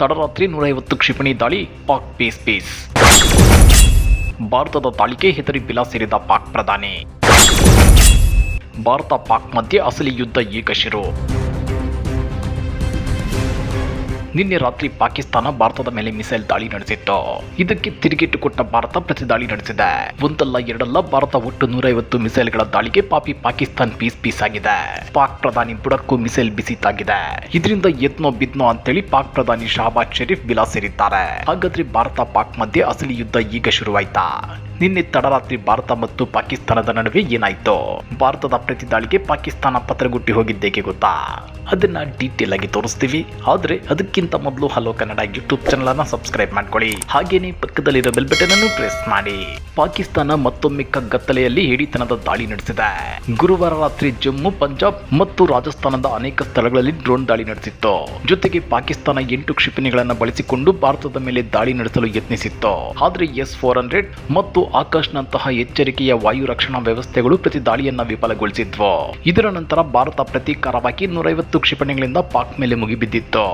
ತಡರಾತ್ರಿ ನೂರೈವತ್ತು ಕ್ಷಿಪಣಿ ದಾಳಿ, ಪಾಕ್ ಬೇಸ್ ಬೇಸ್ ಭಾರತದ ದಾಳಿಗೆ ಹೆದರಿ ಬಿಲ ಸೇರಿದ ಪಾಕ್ ಪ್ರಧಾನಿ. ಭಾರತ ಪಾಕ್ ಮಧ್ಯೆ ಅಸಲಿ ಯುದ್ಧ ಈಗ ನಿನ್ನೆ ರಾತ್ರಿ ಪಾಕಿಸ್ತಾನ ಭಾರತದ ಮೇಲೆ ಮಿಸೈಲ್ ದಾಳಿ ನಡೆಸಿತ್ತು. ಇದಕ್ಕೆ ತಿರುಗೇಟು ಕೊಟ್ಟ ಭಾರತ ಪ್ರತಿ ದಾಳಿ ನಡೆಸಿದೆ. ಒಂದಲ್ಲ ಎರಡಲ್ಲ ಭಾರತ ಒಟ್ಟು ನೂರೈವತ್ತು ಮಿಸೈಲ್ಗಳ ದಾಳಿಗೆ ಪಾಪಿ ಪಾಕಿಸ್ತಾನ್ ಪೀಸ್ ಪೀಸ್ ಆಗಿದೆ. ಪಾಕ್ ಪ್ರಧಾನಿ ಬುಡಕ್ಕೂ ಮಿಸೈಲ್ ಬಿಸಿ ತಾಗಿದೆ ಇದರಿಂದ ಎದ್ನೋ ಬಿದ್ನೋ ಅಂತೇಳಿ ಪಾಕ್ ಪ್ರಧಾನಿ ಶಹಬಾಜ್ ಶರೀಫ್ ಬಿಲಾ ಸೇರಿದ್ದಾರೆ ಹಾಗಾದ್ರೆ ಭಾರತ ಪಾಕ್ ಮಧ್ಯೆ ಅಸಲಿ ಯುದ್ಧ ಈಗ ಶುರುವಾಯ್ತಾ? ನಿನ್ನೆ ತಡರಾತ್ರಿ ಭಾರತ ಮತ್ತು ಪಾಕಿಸ್ತಾನದ ನಡುವೆ ಏನಾಯ್ತು? ಭಾರತದ ಪ್ರತಿ ದಾಳಿಗೆ ಪಾಕಿಸ್ತಾನ ಪತ್ರಗುಟ್ಟಿ ಹೋಗಿದ್ದೇಕೆ ಗೊತ್ತಾ? ಅದನ್ನ ಡೀಟೇಲ್ ಆಗಿ ತೋರಿಸ್ತೀವಿ. ಆದ್ರೆ ಅದಕ್ಕಿಂತ ಮೊದಲು ಹಲೋ ಕನ್ನಡ ಯೂಟ್ಯೂಬ್ ಚಾನಲ್ ಅನ್ನ ಸಬ್ಸ್ಕ್ರೈಬ್ ಮಾಡ್ಕೊಳ್ಳಿ. ಹಾಗೇನೆ ಪಕ್ಕದಲ್ಲಿರೋ ಬೆಲ್ ಬಟನ್ ಅನ್ನು ಪ್ರೆಸ್ ಮಾಡಿ. ಪಾಕಿಸ್ತಾನ ಮತ್ತೊಮ್ಮೆ ಕಗ್ಗತ್ತಲೆಯಲ್ಲಿ ಹಿಡಿತನದ ದಾಳಿ ನಡೆಸಿದೆ. ಗುರುವಾರ ರಾತ್ರಿ ಜಮ್ಮು, ಪಂಜಾಬ್ ಮತ್ತು ರಾಜಸ್ಥಾನದ ಅನೇಕ ಸ್ಥಳಗಳಲ್ಲಿ ಡ್ರೋನ್ ದಾಳಿ ನಡೆಸಿತ್ತು. ಜೊತೆಗೆ ಪಾಕಿಸ್ತಾನ ಎಂಟು ಕ್ಷಿಪಣಿಗಳನ್ನು ಬಳಸಿಕೊಂಡು ಭಾರತದ ಮೇಲೆ ದಾಳಿ ನಡೆಸಲು ಯತ್ನಿಸಿತ್ತು. ಆದ್ರೆ ಎಸ್ ಫೋರ್ ಹಂಡ್ರೆಡ್ ಮತ್ತು ಆಕಾಶ್ನಂತಹ ಎಚ್ಚರಿಕೆಯ ವಾಯು ರಕ್ಷಣಾ ವ್ಯವಸ್ಥೆಗಳು ಪ್ರತಿ ದಾಳಿಯನ್ನು ವಿಫಲಗೊಳಿಸಿದ್ವು. ಇದರ ನಂತರ ಭಾರತ ಪ್ರತೀಕಾರವಾಗಿ ನೂರೈವತ್ತು ಕ್ಷಿಪಣಿಗಳಿಂದ ಪಾಕ್ ಮೇಲೆ ಮುಗಿಬಿದ್ದಿತ್ತು.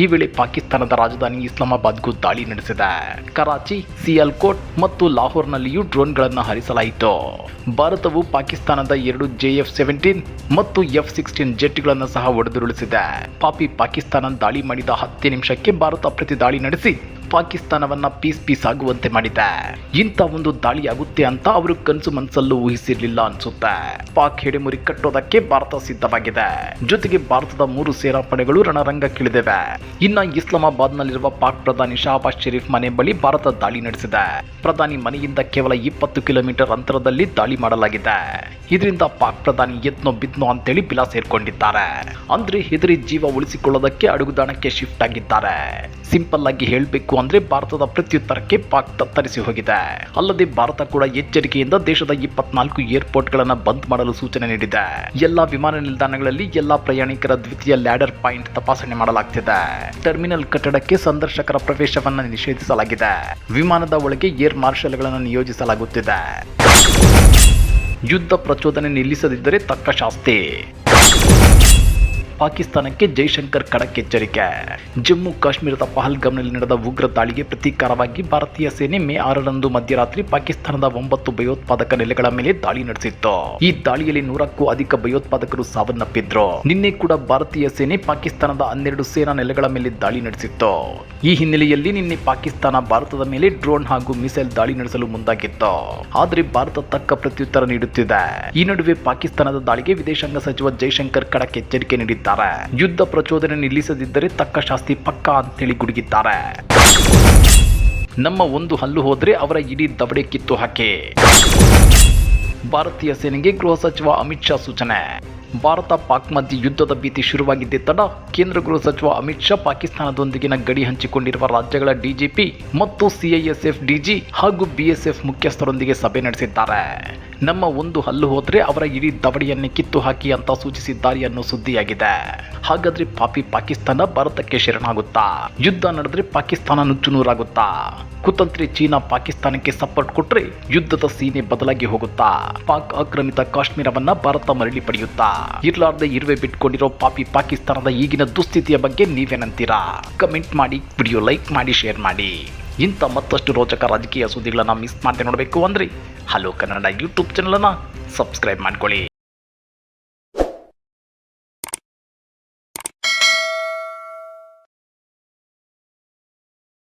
ಈ ವೇಳೆ ಪಾಕಿಸ್ತಾನದ ರಾಜಧಾನಿ ಇಸ್ಲಾಮಾಬಾದ್ಗೂ ದಾಳಿ ನಡೆಸಿದೆ. ಕರಾಚಿ, ಸಿಯಾಲ್ಕೋಟ್ ಮತ್ತು ಲಾಹೋರ್ನಲ್ಲಿಯೂ ಡ್ರೋನ್ಗಳನ್ನು ಹರಿಸಲಾಯಿತು. ಭಾರತವು ಪಾಕಿಸ್ತಾನದ ಎರಡು ಜೆಎಫ್ ಸೆವೆಂಟೀನ್ ಮತ್ತು ಎಫ್ ಸಿಕ್ಸ್ಟೀನ್ ಜೆಟ್ಗಳನ್ನು ಸಹ ಒಡೆದುರುಳಿಸಿದೆ. ಪಾಪಿ ಪಾಕಿಸ್ತಾನ ದಾಳಿ ಮಾಡಿದ ಹತ್ತು ನಿಮಿಷಕ್ಕೆ ಭಾರತ ಪ್ರತಿ ದಾಳಿ ನಡೆಸಿ ಪಾಕಿಸ್ತಾನವನ್ನ ಪೀಸ್ ಪೀಸ್ ಆಗುವಂತೆ ಮಾಡಿದೆ. ಇಂಥ ಒಂದು ದಾಳಿ ಆಗುತ್ತೆ ಅಂತ ಅವರು ಕನಸು ಮನಸ್ಸಲ್ಲೂ ಊಹಿಸಿರ್ಲಿಲ್ಲ ಅನ್ಸುತ್ತೆ. ಪಾಕ್ ಹೆಡೆಮುರಿ ಕಟ್ಟೋದಕ್ಕೆ ಭಾರತ ಸಿದ್ಧವಾಗಿದೆ. ಜೊತೆಗೆ ಭಾರತದ ಮೂರು ಸೇನಾ ಪಡೆಗಳು ರಣರಂಗಕ್ಕಿಳಿದಿವೆ ಇನ್ನ ಇಸ್ಲಾಮಾಬಾದ್ನಲ್ಲಿರುವ ಪಾಕ್ ಪ್ರಧಾನಿ ಶಹಬಾಜ್ ಶರೀಫ್ ಮನೆ ಬಳಿ ಭಾರತ ದಾಳಿ ನಡೆಸಿದೆ. ಪ್ರಧಾನಿ ಮನೆಯಿಂದ ಕೇವಲ ಇಪ್ಪತ್ತು ಕಿಲೋಮೀಟರ್ ಅಂತರದಲ್ಲಿ ದಾಳಿ ಮಾಡಲಾಗಿದೆ. ಇದರಿಂದ ಪಾಕ್ ಪ್ರಧಾನಿ ಎತ್ನೋ ಬಿದ್ನೋ ಅಂತೇಳಿ ಬಿಲ ಸೇರ್ಕೊಂಡಿದ್ದಾರೆ ಅಂದ್ರೆ ಹೆದರಿ ಜೀವ ಉಳಿಸಿಕೊಳ್ಳೋದಕ್ಕೆ ಅಡುಗುದಾಣಕ್ಕೆ ಶಿಫ್ಟ್ ಆಗಿದ್ದಾರೆ. ಸಿಂಪಲ್ ಆಗಿ ಹೇಳಬೇಕು ಅಂದ್ರೆ ಭಾರತದ ಪ್ರತ್ಯುತ್ತರಕ್ಕೆ ಪಾಕ್ ತತ್ತರಿಸಿ ಹೋಗಿದೆ. ಅಲ್ಲದೆ ಭಾರತ ಕೂಡ ಎಚ್ಚರಿಕೆಯಿಂದ ದೇಶದ ಇಪ್ಪತ್ನಾಲ್ಕು ಏರ್ಪೋರ್ಟ್ ಗಳನ್ನ ಬಂದ್ ಮಾಡಲು ಸೂಚನೆ ನೀಡಿದೆ. ಎಲ್ಲಾ ವಿಮಾನ ನಿಲ್ದಾಣಗಳಲ್ಲಿ ಎಲ್ಲಾ ಪ್ರಯಾಣಿಕರ ದ್ವಿತೀಯ ಲ್ಯಾಡರ್ ಪಾಯಿಂಟ್ ತಪಾಸಣೆ ಮಾಡಲಾಗ್ತಿದೆ. ಟರ್ಮಿನಲ್ ಕಟ್ಟಡಕ್ಕೆ ಸಂದರ್ಶಕರ ಪ್ರವೇಶವನ್ನ ನಿಷೇಧಿಸಲಾಗಿದೆ. ವಿಮಾನದ ಒಳಗೆ ಏರ್ ಮಾರ್ಷಲ್ಗಳನ್ನು ನಿಯೋಜಿಸಲಾಗುತ್ತಿದೆ. ಯುದ್ಧ ಪ್ರಚೋದನೆ ನಿಲ್ಲಿಸದಿದ್ದರೆ ತಕ್ಕ ಶಾಸ್ತಿ. ಪಾಕಿಸ್ತಾನಕ್ಕೆ ಜೈಶಂಕರ್ ಖಡಕ್ ಎಚ್ಚರಿಕೆ ಜಮ್ಮು ಕಾಶ್ಮೀರದ ಪಹಲ್ಗಾಮ್ನಲ್ಲಿ ನಡೆದ ಉಗ್ರ ದಾಳಿಗೆ ಪ್ರತೀಕಾರವಾಗಿ ಭಾರತೀಯ ಸೇನೆ ಮೇ ಆರರಂದು ಮಧ್ಯರಾತ್ರಿ ಪಾಕಿಸ್ತಾನದ ಒಂಬತ್ತು ಭಯೋತ್ಪಾದಕ ನೆಲೆಗಳ ಮೇಲೆ ದಾಳಿ ನಡೆಸಿತ್ತು. ಈ ದಾಳಿಯಲ್ಲಿ ನೂರಕ್ಕೂ ಅಧಿಕ ಭಯೋತ್ಪಾದಕರು ಸಾವನ್ನಪ್ಪಿದ್ರು. ನಿನ್ನೆ ಕೂಡ ಭಾರತೀಯ ಸೇನೆ ಪಾಕಿಸ್ತಾನದ ಹನ್ನೆರಡು ಸೇನಾ ನೆಲೆಗಳ ಮೇಲೆ ದಾಳಿ ನಡೆಸಿತ್ತು. ಈ ಹಿನ್ನೆಲೆಯಲ್ಲಿ ನಿನ್ನೆ ಪಾಕಿಸ್ತಾನ ಭಾರತದ ಮೇಲೆ ಡ್ರೋನ್ ಹಾಗೂ ಮಿಸೈಲ್ ದಾಳಿ ನಡೆಸಲು ಮುಂದಾಗಿತ್ತು. ಆದರೆ ಭಾರತ ತಕ್ಕ ಪ್ರತ್ಯುತ್ತರ ನೀಡುತ್ತಿದೆ. ಈ ನಡುವೆ ಪಾಕಿಸ್ತಾನದ ದಾಳಿಗೆ ವಿದೇಶಾಂಗ ಸಚಿವ ಜೈಶಂಕರ್ ಖಡಕ್ ಎಚ್ಚರಿಕೆ ನೀಡಿದ್ದಾರೆ. ಯುದ್ಧ ಪ್ರಚೋದನೆ ನಿಲ್ಲಿಸದಿದ್ದರೆ ತಕ್ಕ ಶಾಸ್ತಿ ಪಕ್ಕಾ ಅಂತೇಳಿ ಗುಡುಗಿದ್ದಾರೆ. ನಮ್ಮ ಒಂದು ಹಲ್ಲು ಹೋದ್ರೆ ಅವರ ಇಡೀ ದವಡೆ ಕಿತ್ತು ಹಾಕಿ. ಭಾರತೀಯ ಸೇನೆಗೆ ಗೃಹ ಸಚಿವ ಅಮಿತ್ ಶಾ ಸೂಚನೆ. ಭಾರತ ಪಾಕ್ ಮಧ್ಯೆ ಯುದ್ಧದ ಭೀತಿ ಶುರುವಾಗಿದ್ದೇ ತಡ. ಕೇಂದ್ರ ಗೃಹ ಸಚಿವ ಅಮಿತ್ ಶಾ ಪಾಕಿಸ್ತಾನದೊಂದಿಗಿನ ಗಡಿ ಹಂಚಿಕೊಂಡಿರುವ ರಾಜ್ಯಗಳ ಡಿಜಿಪಿ ಮತ್ತು ಸಿಐಎಸ್ಎಫ್ ಡಿಜಿ ಹಾಗೂ ಬಿಎಸ್ಎಫ್ ಮುಖ್ಯಸ್ಥರೊಂದಿಗೆ ಸಭೆ ನಡೆಸಿದ್ದಾರೆ. ನಮ್ಮ ಒಂದು ಹಲ್ಲು ಹೋದ್ರೆ ಅವರ ಇಡೀ ದವಡಿಯನ್ನೇ ಕಿತ್ತು ಹಾಕಿ ಅಂತ ಸೂಚಿಸಿದ್ದಾರೆ ಅನ್ನೋ ಸುದ್ದಿಯಾಗಿದೆ. ಹಾಗಾದ್ರೆ ಪಾಪಿ ಪಾಕಿಸ್ತಾನ ಭಾರತಕ್ಕೆ ಶರಣಾಗುತ್ತಾ? ಯುದ್ಧ ನಡೆದ್ರೆ ಪಾಕಿಸ್ತಾನ ನುಚ್ಚುನೂರಾಗುತ್ತಾ? ಕುತಂತ್ರಿ ಚೀನಾ ಪಾಕಿಸ್ತಾನಕ್ಕೆ ಸಪೋರ್ಟ್ ಕೊಟ್ರೆ ಯುದ್ಧದ ಸೀನೆ ಬದಲಾಗಿ ಹೋಗುತ್ತಾ? ಪಾಕ್ ಆಕ್ರಮಿತ ಕಾಶ್ಮೀರವನ್ನ ಭಾರತ ಮರಳಿ ಪಡೆಯುತ್ತಾ? ಇರ್ಲಾರ್ದೆ ಇರುವೆ ಬಿಟ್ಕೊಂಡಿರೋ ಪಾಪಿ ಪಾಕಿಸ್ತಾನದ ಈಗಿನ ದುಸ್ಥಿತಿಯ ಬಗ್ಗೆ ನೀವೇನಂತೀರಾ? ಕಮೆಂಟ್ ಮಾಡಿ ವಿಡಿಯೋ ಲೈಕ್ ಮಾಡಿ ಶೇರ್ ಮಾಡಿ. ಇಂಥ ಮತ್ತಷ್ಟು ರೋಚಕ ರಾಜಕೀಯ ಸುದ್ದಿಗಳನ್ನ ಮಿಸ್ ಮಾಡದೆ ನೋಡಬೇಕು ಅಂದ್ರೆ ಹಲೋ ಕನ್ನಡ ಯೂಟ್ಯೂಬ್ ಚಾನಲನ್ನು ಸಬ್ಸ್ಕ್ರೈಬ್ ಮಾಡ್ಕೊಳ್ಳಿ.